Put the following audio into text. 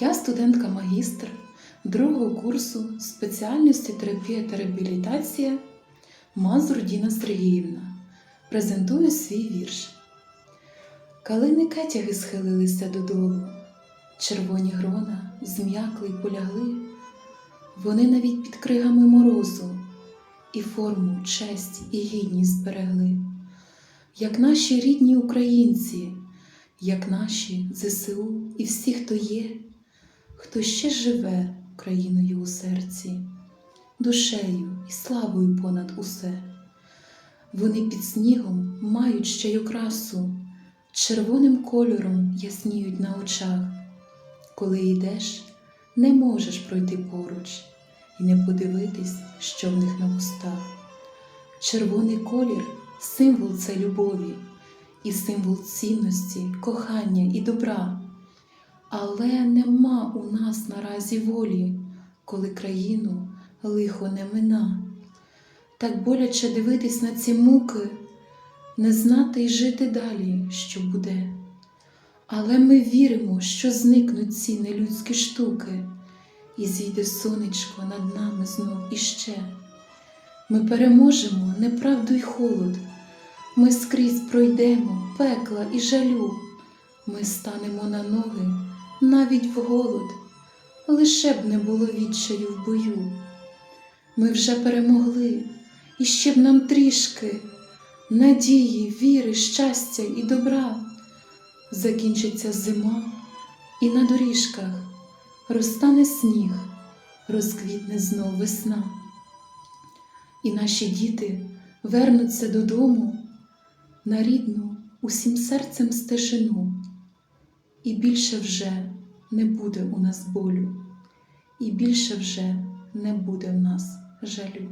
Я студентка магістр другого курсу спеціальності терапія та реабілітація Мазур Діна Сергіївна. Презентую свій вірш. Калини кетяги схилилися додолу, червоні грона зм'якли й полягли, вони навіть під кригами морозу і форму, честь і гідність зберегли, як наші рідні українці, як наші ЗСУ і всі, хто є, хто ще живе Україною у серці, душею і славою понад усе. Вони під снігом мають ще й окрасу, червоним кольором ясніють на очах. Коли йдеш, не можеш пройти поруч і не подивитись, що в них на вустах. Червоний колір символ це любові і символ цінності, кохання і добра. Але нема у нас наразі волі, коли країну лихо не мина. Так боляче дивитись на ці муки, не знати й жити далі, що буде. Але ми віримо, що зникнуть ці нелюдські штуки, і зійде сонечко над нами знов іще. Ми переможемо неправду й холод, ми скрізь пройдемо пекла і жалю, ми станемо на ноги навіть в голод, лише б не було відчаю в бою. Ми вже перемогли, і ще б нам трішки надії, віри, щастя і добра. Закінчиться зима, і на доріжках розтане сніг, розквітне знов весна. І наші діти вернуться додому на рідну усім серцем стежину, і більше вже не буде у нас болю, і більше вже не буде в нас жалю.